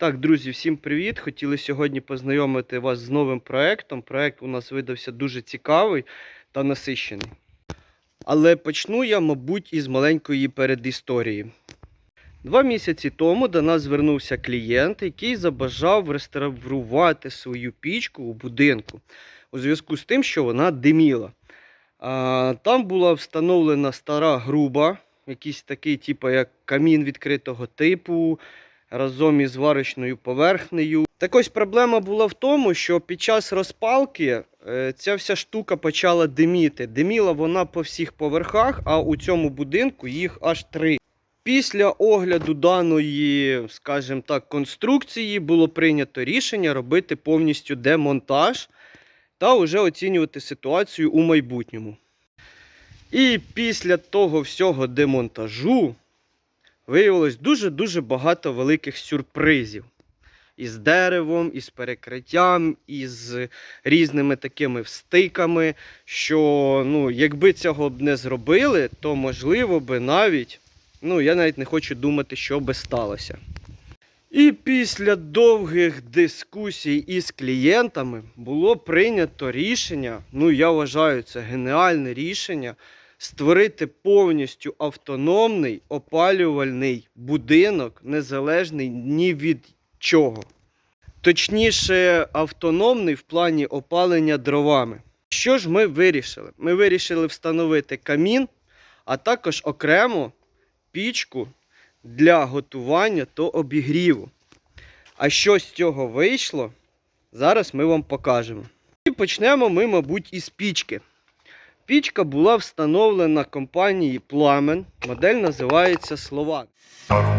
Так, друзі, всім привіт! Хотіли сьогодні познайомити вас з новим проектом. Проект у нас видався дуже цікавий та насичений. Але почну я, мабуть, із маленької передісторії. Два місяці тому до нас звернувся клієнт, який забажав реставрувати свою пічку у будинку у зв'язку з тим, що вона диміла. Там була встановлена стара груба, якийсь такий, типу, як камін відкритого типу, разом із варочною поверхнею. Так ось проблема була в тому, що під час розпалки е, ця вся штука почала диміти. Диміла вона по всіх поверхах, а у цьому будинку їх аж три. Після огляду даної, скажімо так, конструкції було прийнято рішення робити повністю демонтаж та вже оцінювати ситуацію у майбутньому. І після того всього демонтажу виявилось дуже-дуже багато великих сюрпризів. Із деревом, із перекриттям, із різними такими встиками, що ну, якби цього б не зробили, то можливо би навіть, ну я навіть не хочу думати, що би сталося. І після довгих дискусій із клієнтами було прийнято рішення, ну я вважаю, це геніальне рішення, створити повністю автономний опалювальний будинок, незалежний ні від чого. Точніше, автономний в плані опалення дровами. Що ж ми вирішили? Ми вирішили встановити камін, а також окремо пічку для готування та обігріву. А що з цього вийшло, зараз ми вам покажемо. І почнемо ми, мабуть, із пічки. Пічка була встановлена компанією Пламен. Модель називається Словак. I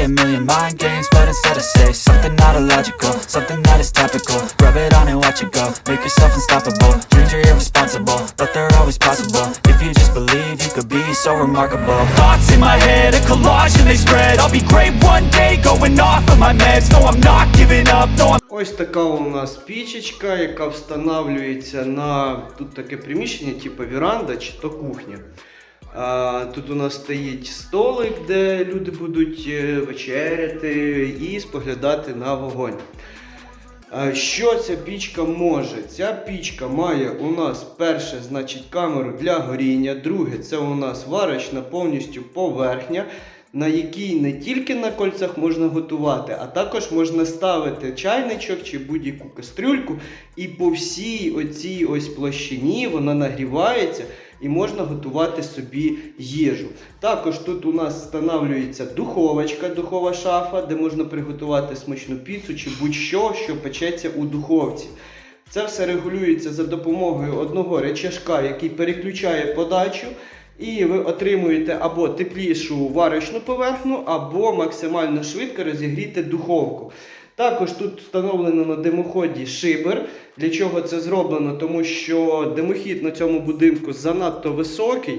play a million mind games, but instead I say Something not illogical, something that is topical Rub it on and watch it go, make yourself unstoppable Dreams are irresponsible, but they're always possible If you just believe, you could be so remarkable Thoughts in my head, a collage and they spread I'll be great one day, going off of my meds No I'm not giving up, no I'm Ось така у нас пічечка, яка встановлюється на тут таке приміщення, типу віранда чи то кухня. Тут у нас стоїть столик, де люди будуть е, вечеряти і споглядати на вогонь. Що ця пічка може? Ця пічка має у нас перше, значить, камеру для горіння. Друге, це у нас варочна повністю поверхня, на якій не тільки на кольцях можна готувати, а також можна ставити чайничок чи будь-яку кастрюльку. І по всій оцій ось площині вона нагрівається і можна готувати собі їжу. Також тут у нас встановлюється духовочка, духова шафа, де можна приготувати смачну піцу чи будь-що, що печеться у духовці. Це все регулюється за допомогою одного речашка, який переключає подачу. І ви отримуєте або теплішу варочну поверхню, або максимально швидко розігріти духовку. Також тут встановлено на димоході шибер. Для чого це зроблено? Тому що димохід на цьому будинку занадто високий.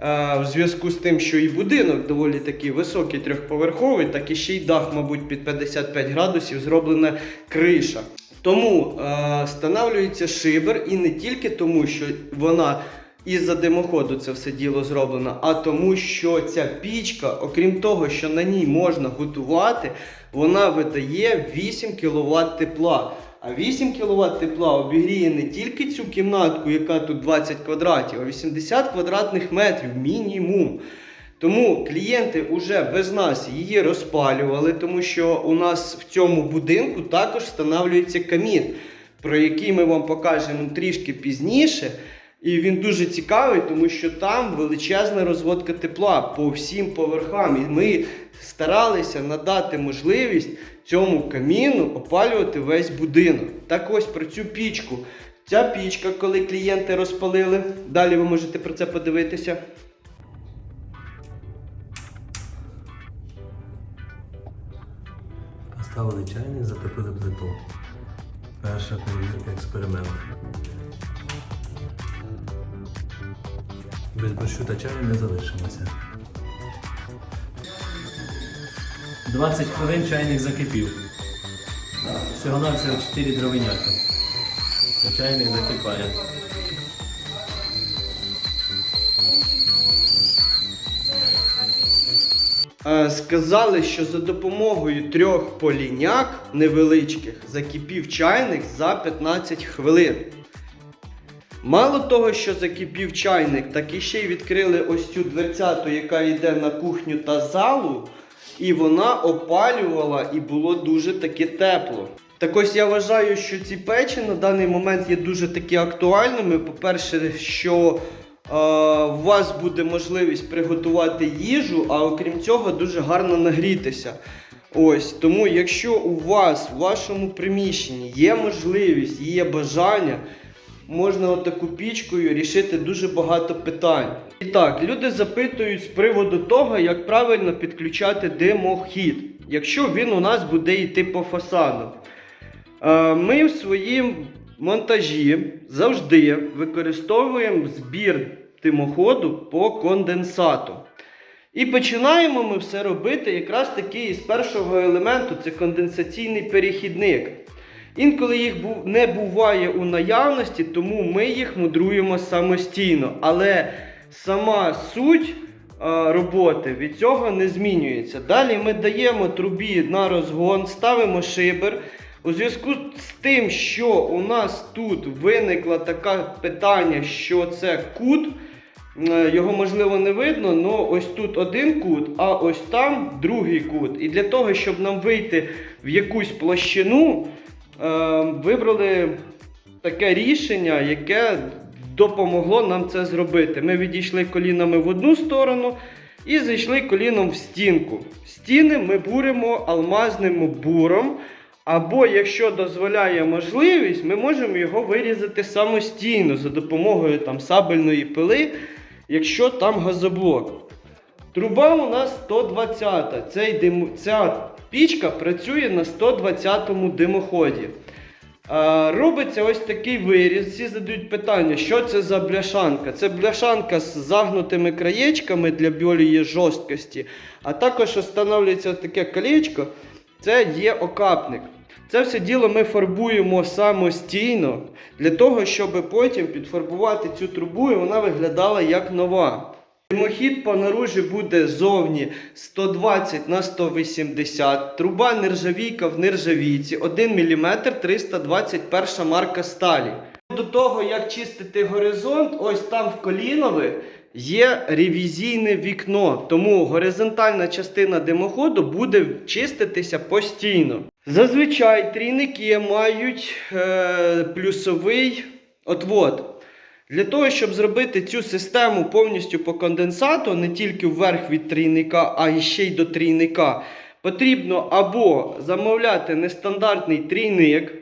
е, В зв'язку з тим, що і будинок доволі такий високий трьохповерховий, так і ще й дах, мабуть, під 55 градусів зроблена криша. Тому е, встановлюється шибер і не тільки тому, що вона із-за димоходу це все діло зроблено, а тому, що ця пічка, окрім того, що на ній можна готувати, вона видає 8 кВт тепла. А 8 кВт тепла обігріє не тільки цю кімнатку, яка тут 20 квадратів, а 80 квадратних метрів мінімум. Тому клієнти вже без нас її розпалювали, тому що у нас в цьому будинку також встановлюється камін, про який ми вам покажемо трішки пізніше. І він дуже цікавий, тому що там величезна розводка тепла по всім поверхам. І ми старалися надати можливість цьому каміну опалювати весь будинок. Так ось про цю пічку. Ця пічка, коли клієнти розпалили, далі ви можете про це подивитися. Поставили чайник, затопили плиту. Перша перевірка експерименту. Без борщу та чаю не залишимося. 20 хвилин чайник закипів. Всього навсього 4 дровиняки. Чайник закипає. Е, Сказали, що за допомогою трьох поліняк невеличких закипів чайник за 15 хвилин. Мало того, що закипів чайник, так і ще й відкрили ось цю дверцяту, яка йде на кухню та залу, і вона опалювала і було дуже таки тепло. Так ось я вважаю, що ці печі на даний момент є дуже таки актуальними. По-перше, що е, у вас буде можливість приготувати їжу, а окрім цього, дуже гарно нагрітися. Ось тому, якщо у вас в вашому приміщенні є можливість, є бажання, можна отаку пічкою рішити дуже багато питань. І так, люди запитують з приводу того, як правильно підключати димохід, якщо він у нас буде йти по фасаду. Е, Ми в своїм монтажі завжди використовуємо збір димоходу по конденсату. І починаємо ми все робити якраз таки із першого елементу це конденсаційний перехідник. Інколи їх не буває у наявності, тому ми їх мудруємо самостійно. Але сама суть е, роботи від цього не змінюється. Далі ми даємо трубі на розгон, ставимо шибер. У зв'язку з тим, що у нас тут виникло таке питання, що це кут, е, його можливо не видно, але ось тут один кут, а ось там другий кут. І для того, щоб нам вийти в якусь площину, вибрали таке рішення, яке допомогло нам це зробити. Ми відійшли колінами в одну сторону і зайшли коліном в стінку. Стіни ми буримо алмазним буром. Або, якщо дозволяє можливість, ми можемо його вирізати самостійно за допомогою там, сабельної пили, якщо там газоблок. Труба у нас 120. Цей дим... Ця пічка працює на 120-му димоході. А, робиться ось такий виріз. Всі задають питання, що це за бляшанка. Це бляшанка з загнутими краєчками для більшої жорсткості, а також встановлюється таке колечко. Це є окапник. Це все діло ми фарбуємо самостійно для того, щоб потім підфарбувати цю трубу і вона виглядала як нова. Димохід по наружі буде зовні 120 на 180, труба нержавійка в нержавійці, 1 мм 321 марка сталі. До того, як чистити горизонт, ось там в колінові є ревізійне вікно, тому горизонтальна частина димоходу буде чиститися постійно. Зазвичай трійники мають е, плюсовий отвод. Для того, щоб зробити цю систему повністю по конденсату, не тільки вверх від трійника, а ще й до трійника, потрібно або замовляти нестандартний трійник,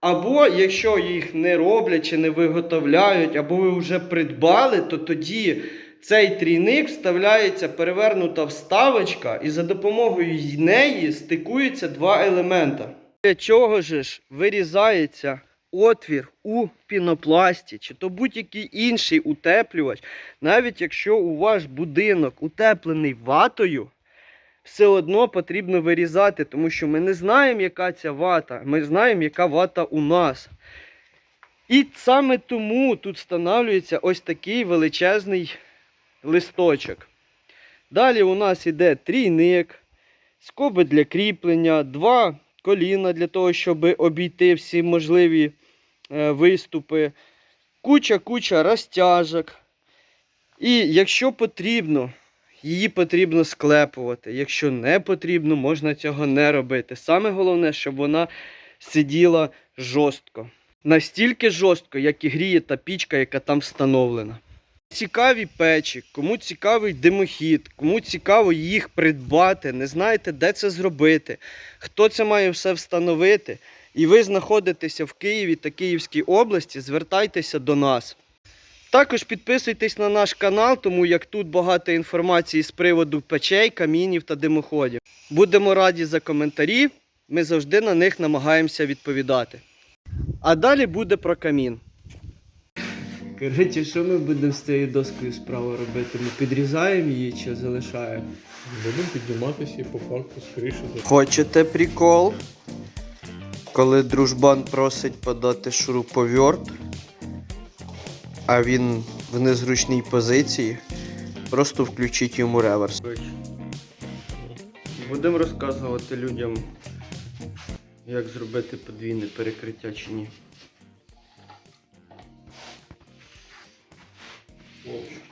або якщо їх не роблять чи не виготовляють, або ви вже придбали, то тоді цей трійник вставляється перевернута вставочка, і за допомогою неї стикуються два елемента. Для чого ж вирізається отвір у пінопласті, чи то будь-який інший утеплювач, навіть якщо у ваш будинок утеплений ватою, все одно потрібно вирізати, тому що ми не знаємо, яка ця вата, ми знаємо, яка вата у нас. І саме тому тут встановлюється ось такий величезний листочок. Далі у нас іде трійник, скоби для кріплення, два коліна для того, щоб обійти всі можливі е, виступи, куча-куча розтяжок. І якщо потрібно, її потрібно склепувати. Якщо не потрібно, можна цього не робити. Саме головне, щоб вона сиділа жорстко. Настільки жорстко, як і гріє та пічка, яка там встановлена. Цікаві печі, кому цікавий димохід, кому цікаво їх придбати, не знаєте, де це зробити, хто це має все встановити, і ви знаходитеся в Києві та Київській області, звертайтеся до нас. Також підписуйтесь на наш канал, тому як тут багато інформації з приводу печей, камінів та димоходів. Будемо раді за коментарі, ми завжди на них намагаємося відповідати. А далі буде про камін. Коротше, що ми будемо з цією доскою справа робити? Ми підрізаємо її чи залишаємо? Будемо підніматися і по факту скоріше за Хочете прикол? Коли дружбан просить подати шуруповерт, а він в незручній позиції, просто включіть йому реверс. Будемо розказувати людям, як зробити подвійне перекриття чи ні. Wolf.